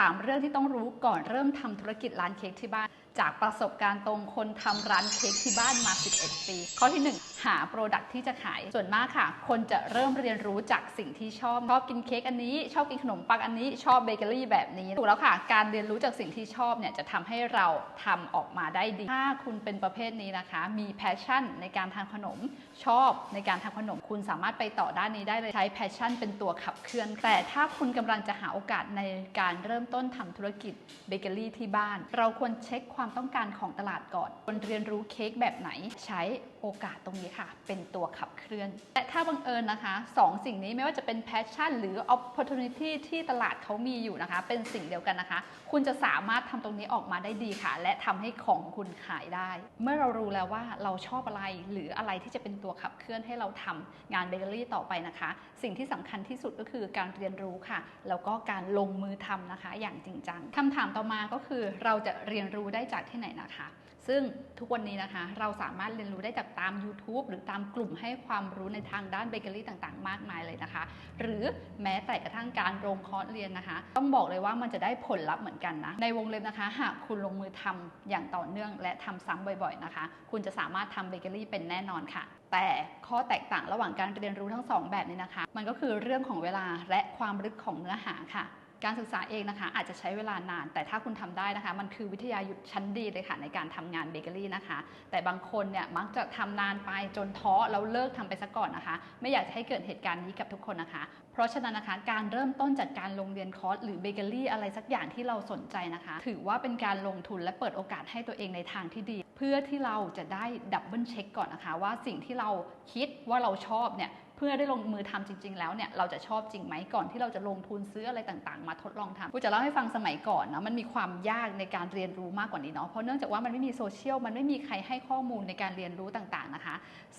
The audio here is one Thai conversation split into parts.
3 เรื่องที่ต้องรู้ก่อนเริ่มทำธุรกิจร้านเค้กที่บ้าน จากประสบการณ์ตรงคนทำร้านเค้กที่บ้านมา 11 ปี ข้อที่ 1 หาโปรดักที่จะขายส่วนมากค่ะ คนจะเริ่มเรียนรู้จากสิ่งที่ชอบ ชอบกินเค้กอันนี้ ชอบกินขนมปังอันนี้ ชอบเบเกอรี่แบบนี้ ถูกแล้วค่ะ การเรียนรู้จากสิ่งที่ชอบเนี่ยจะทำให้เราทำออกมาได้ดี ถ้าคุณเป็นประเภทนี้นะคะ มีแพชชั่นในการทำขนม ชอบในการทำขนม คุณสามารถไปต่อด้านนี้ได้เลย ใช้แพชชั่นเป็นตัวขับเคลื่อน แต่ถ้าคุณกำลังจะหาโอกาสในการเริ่มต้นทำธุรกิจเบเกอรี่ที่บ้าน เราควรเช็คความต้องการของตลาดก่อนควรเรียนรู้เค้กแบบไหน ใช้โอกาสตรงนี้ค่ะ เป็นตัวขับเคลื่อนและถ้าบังเอิญนะคะสองสิ่งนี้ไม่ว่าจะเป็นแพชชั่นหรือ opportunity ที่ตลาดเขามีอยู่นะคะ เป็นสิ่งเดียวกันนะคะ คุณจะสามารถทำตรงนี้ออกมาได้ดีค่ะ และทำให้ของคุณขายได้ เมื่อเรารู้แล้วว่าเราชอบอะไรหรืออะไรที่จะเป็นตัวขับเคลื่อนให้เราทำงานเบเกอรี่ต่อไปนะคะ สิ่งที่สำคัญที่สุดก็คือการเรียนรู้ค่ะ แล้วก็การลงมือทำนะคะ อย่างจริงจังคำถามต่อมาก็คือเราจะเรียนรู้ได้จากที่ไหนนะคะ ซึ่งทุกวันนี้นะคะเราสามารถเรียนรู้ได้จากตาม YouTube หรือตามกลุ่มให้ความรู้ในทางด้านเบเกอรี่ต่างๆ มากมายเลยนะคะ หรือแม้แต่กระทั่งการลงคอร์สเรียนนะคะ ต้องบอกเลยว่ามันจะได้ผลลัพธ์เหมือนกันนะในวงเล็บนะคะ หากคุณลงมือทำอย่างต่อเนื่อง และทำซ้ำบ่อยๆนะคะ คุณจะสามารถทำเบเกอรี่เป็นแน่นอนค่ะแต่ข้อแตกต่างระหว่างการเรียนรู้ทั้งสองแบบนี้นะคะ มันก็คือเรื่องของเวลาและความลึกของเนื้อหาค่ะ การศึกษาเองนะคะ อาจจะใช้เวลานาน แต่ถ้าคุณทำได้นะคะ มันคือวิทยายุทธชั้นดีเลยค่ะในการทำงานเบเกอรี่นะคะ แต่บางคนเนี่ยมักจะทำนานไปจนท้อแล้วเลิกทำไปซะก่อนนะคะ ไม่อยากจะให้เกิดเหตุการณ์นี้กับทุกคนนะคะ เพราะฉะนั้นนะคะ การเริ่มต้นจากการลงเรียนคอร์สหรือเบเกอรี่อะไรสักอย่างที่เราสนใจนะคะ ถือว่าเป็นการลงทุนและเปิดโอกาสให้ตัวเองในทางที่ดี เพื่อที่เราจะได้ดับเบิลเช็คก่อนนะคะ ว่าสิ่งที่เราคิดว่าเราชอบเนี่ย พื่อได้ลงมือทำจริง ๆ แล้วเนี่ยเราจะชอบจริงไหมก่อนที่เราจะลงทุนซื้ออะไรต่างๆ มาทดลองทำกูจะเล่าให้ฟังสมัยก่อนนะมันมีความยากในการเรียนรู้มากกว่านี้เนาะเพราะเนื่องจากว่ามันไม่มีโซเชียลมันไม่มีใครให้ข้อมูลในการเรียนรู้ต่างๆนะคะ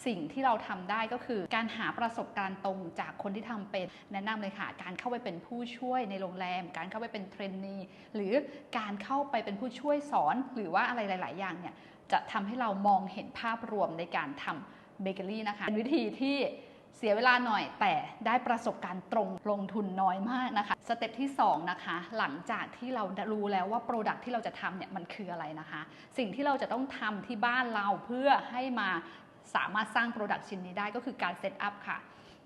สิ่งที่เราทำได้ก็คือการหาประสบการณ์ตรงจากคนที่ทำเป็นแนะนำเลยค่ะ การเข้าไปเป็นผู้ช่วยในโรงแรม การเข้าไปเป็นเทรนนีหรือการเข้าไปเป็นผู้ช่วยสอน หรือว่าอะไรหลาย ๆ อย่างเนี่ยจะทำให้เรามองเห็นภาพรวมในการทำเบเกอรี่นะคะเป็นวิธีที่ เสียเวลาหน่อยแต่ได้ประสบการณ์ตรงลงทุนน้อยมากนะคะ สเต็ปที่ 2 นะคะ หลังจากที่เรารู้แล้วว่าโปรดักที่เราจะทำเนี่ยมันคืออะไรนะคะ สิ่งที่เราจะต้องทำที่บ้านเราเพื่อให้มาสามารถสร้างโปรดักชิ้นนี้ได้ก็คือการเซตอัพค่ะ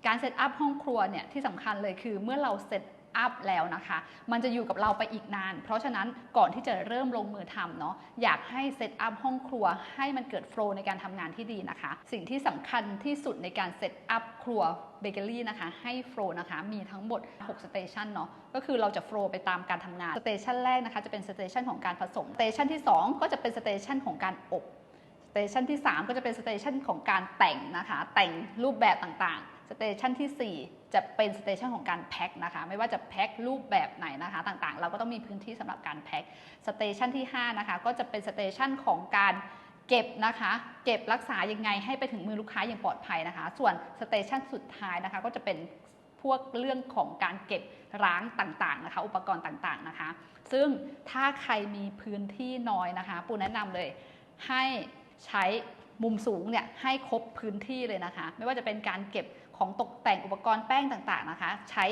การเซตอัพห้องครัวเนี่ยที่สำคัญเลยคือเมื่อเราเซต อัพแล้วนะคะ มันจะอยู่กับเราไปอีกนาน เพราะฉะนั้นก่อนที่จะเริ่มลงมือทำเนาะอยากให้เซตอัพห้องครัวให้มันเกิดโฟล์ในการทำงานที่ดีนะคะ สิ่งที่สำคัญที่สุดในการเซตอัพครัวเบเกอรี่นะคะให้โฟล์นะคะมีทั้งหมด6สเตชันเนาะก็คือเราจะโฟล์ไปตามการทำงานสเตชันแรกนะคะจะเป็นสเตชันของการผสมสเตชันที่ 2 ก็จะเป็นสเตชันของการอบ เตชันที่ 3 ก็จะเป็นสเตชันของการแต่งนะคะ แต่งรูปแบบต่างๆ สเตชันทีสี่ 4 จะเป็นสเตชันของการแพ็คนะคะ ไม่ว่าจะแพ็ครูปแบบไหนนะคะต่างๆ เราก็ต้องมีพื้นที่สำหรับการแพ็คสเตชันที่5นะคะก็จะเป็นสเตชันของการเก็บนะคะ เก็บรักษายังไงให้ไปถึงมือลูกค้าอย่างปลอดภัยนะคะ ส่วนสเตชันสุดท้ายนะคะก็จะเป็นพวกเรื่องของการเก็บร้างต่างๆนะคะ อุปกรณ์ต่างๆนะคะ ซึ่งถ้าใครมีพื้นที่น้อยนะคะ ปูแนะนำเลยให้ ใช้มุมสูงเนี่ยให้ครบพื้นที่เลยนะคะ ไม่ว่าจะเป็นการเก็บของตกแต่งอุปกรณ์แป้งต่างๆนะคะ ใช้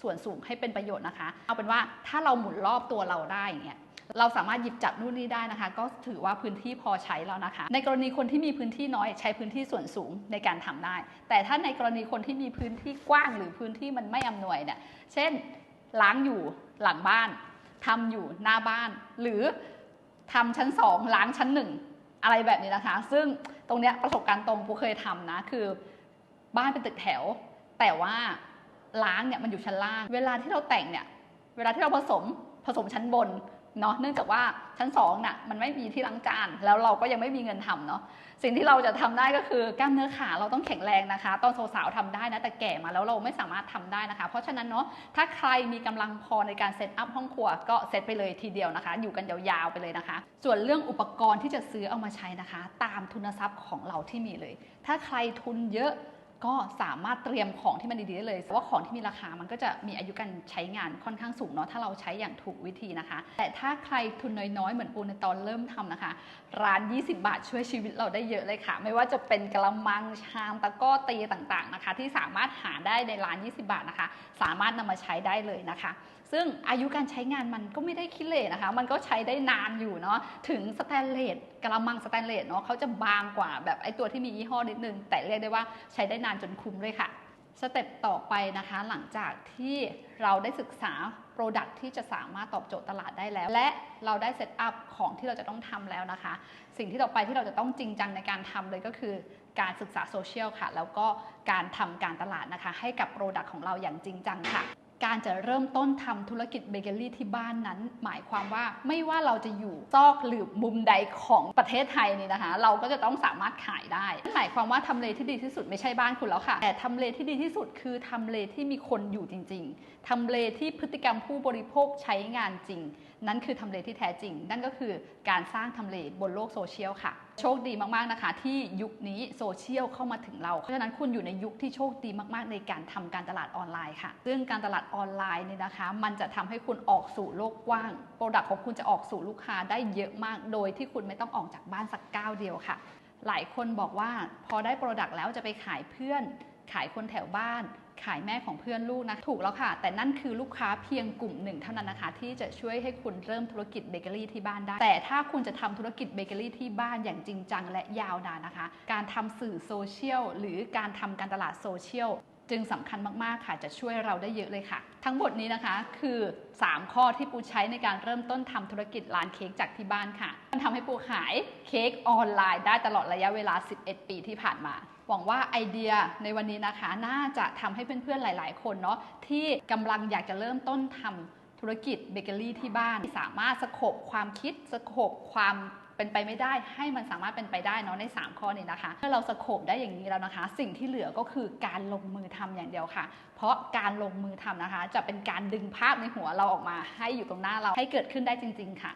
ส่วนสูงให้เป็นประโยชน์นะคะ เอาเป็นว่าถ้าเราหมุนรอบตัวเราได้อย่างเงี้ยเราสามารถหยิบจับนู่นนี่ได้นะคะ ก็ถือว่าพื้นที่พอใช้แล้วนะคะ ในกรณีคนที่มีพื้นที่น้อยใช้พื้นที่ส่วนสูงในการทำได้ แต่ถ้าในกรณีคนที่มีพื้นที่กว้างหรือพื้นที่มันไม่อำนวยเนี่ยเช่นล้างอยู่หลังบ้านทำอยู่หน้าบ้าน หรือทำชั้นสองล้างชั้นหนึ่ง อะไรแบบนี้นะคะ ซึ่งตรงเนี้ยประสบการณ์ตรงปูเคยทำนะ คือบ้านเป็นตึกแถว แต่ว่าล้างเนี่ยมันอยู่ชั้นล่าง เวลาที่เราแต่งเนี่ย เวลาที่เราผสมผสมชั้นบน เนาะเนื่องจากว่าชั้นสองน่ะมันไม่มีที่ล้างจานแล้วเราก็ยังไม่มีเงินทำเนาะสิ่งที่เราจะทำได้ก็คือกล้ามเนื้อขาเราต้องแข็งแรงนะคะ ตอนสาวๆทำได้นะแต่แก่มาแล้วเราไม่สามารถทำได้นะคะ เพราะฉะนั้นเนาะถ้าใครมีกำลังพอในการเซตอัพห้องครัวก็เซตไปเลยทีเดียวนะคะ อยู่กันยาวๆไปเลยนะคะ ส่วนเรื่องอุปกรณ์ที่จะซื้อเอามาใช้นะคะ ตามทุนทรัพย์ของเราที่มีเลย ถ้าใครทุนเยอะ ก็สามารถเตรียมของที่มันดีๆได้เลยเพราะว่าของที่มีราคามันก็จะมีอายุการใช้งานค่อนข้างสูงเนาะถ้าเราใช้อย่างถูกวิธีนะคะ แต่ถ้าใครทุนน้อยๆ เหมือนปูในตอนเริ่มทำนะคะ ร้าน 20 บาทช่วยชีวิตเราได้เยอะเลยค่ะ ไม่ว่าจะเป็นกระมังชามตะก้อตีต่างๆนะคะ ที่สามารถหาได้ในร้าน 20 บาทนะคะ สามารถนำมาใช้ได้เลยนะคะ ซึ่งอายุการใช้งานมันก็ไม่ได้คิเลสนะคะ มันก็ใช้ได้นานอยู่เนาะ ถึงสแตนเลสกระมังสแตนเลสเนาะเขาจะบางกว่าแบบไอตัวที่มียี่ห้อนิดนึง แต่เรียกได้ว่าใช้ได้นานจนคุ้มเลยค่ะ สเต็ปต่อไปนะคะ หลังจากที่เราได้ศึกษา Product ที่จะสามารถตอบโจทย์ตลาดได้แล้ว และเราได้เซตอัพของที่เราจะต้องทำแล้วนะคะ สิ่งที่ต่อไปที่เราจะต้องจริงจังในการทำเลยก็คือการศึกษาโซเชียลค่ะ แล้วก็การทำการตลาดนะคะ ให้กับ Product ของเราอย่างจริงจังค่ะ การจะเริ่มต้นทำธุรกิจเบเกอรี่ที่บ้านนั้น หมายความว่าไม่ว่าเราจะอยู่ซอกหรือมุมใดของประเทศไทยนี่นะคะ เราก็จะต้องสามารถขายได้หมายความว่าทำเลที่ดีที่สุดไม่ใช่บ้านคุณแล้วค่ะ แต่ทำเลที่ดีที่สุดคือทำเลที่มีคนอยู่จริง ๆทำเลที่พฤติกรรมผู้บริโภคใช้งานจริง นั่นคือทำเลที่แท้จริง นั่นก็คือการสร้างทำเลบนโลกโซเชียลค่ะ โชคดีมากๆนะคะ ที่ยุคนี้โซเชียลเข้ามาถึงเรา เพราะฉะนั้นคุณอยู่ในยุคที่โชคดีมากๆ ในการทำการตลาดออนไลน์ค่ะ ซึ่งการตลาดออนไลน์เนี่ยนะคะ มันจะทำให้คุณออกสู่โลกกว้างโปรดักต์ของคุณจะออกสู่ลูกค้าได้เยอะมาก โดยที่คุณไม่ต้องออกจากบ้านสักก้าวเดียวค่ะ หลายคนบอกว่าพอได้โปรดักต์แล้วจะไปขายเพื่อน ขายคนแถวบ้าน ขายแม่ของเพื่อนลูกนะ ถูกแล้วค่ะ แต่นั่นคือลูกค้าเพียงกลุ่มหนึ่งเท่านั้นนะคะ ที่จะช่วยให้คุณเริ่มธุรกิจเบเกอรี่ที่บ้านได้ แต่ถ้าคุณจะทำธุรกิจเบเกอรี่ที่บ้านอย่างจริงจังและยาวนานนะคะ การทำสื่อโซเชียลหรือการทำการตลาดโซเชียลจึงสำคัญมาก ๆ ค่ะ จะช่วยเราได้เยอะเลยค่ะ ทั้งหมดนี้นะคะคือ 3 ข้อที่ปูใช้ในการเริ่มต้นทำธุรกิจร้านเค้กจากที่บ้านค่ะ มันทำให้ปูขายเค้กออนไลน์ได้ตลอดระยะเวลา 11 ปีที่ผ่านมา หวังว่าไอเดียในวันนี้นะคะ น่าจะทำให้เพื่อนๆหลาย ๆ คนเนาะที่กำลังอยากจะเริ่มต้นทำธุรกิจเบเกอรี่ที่บ้านสามารถสโคบความคิดสโคบความเป็นไปไม่ได้ให้มันสามารถเป็นไปได้เนาะใน 3 ข้อนี้นะคะ เมื่อเราสโคบได้อย่างนี้แล้วนะคะ สิ่งที่เหลือก็คือการลงมือทำอย่างเดียวค่ะ เพราะการลงมือทำนะคะ จะเป็นการดึงภาพในหัวเราออกมา ให้อยู่ตรงหน้าเราให้เกิดขึ้นได้จริง ๆ ค่ะ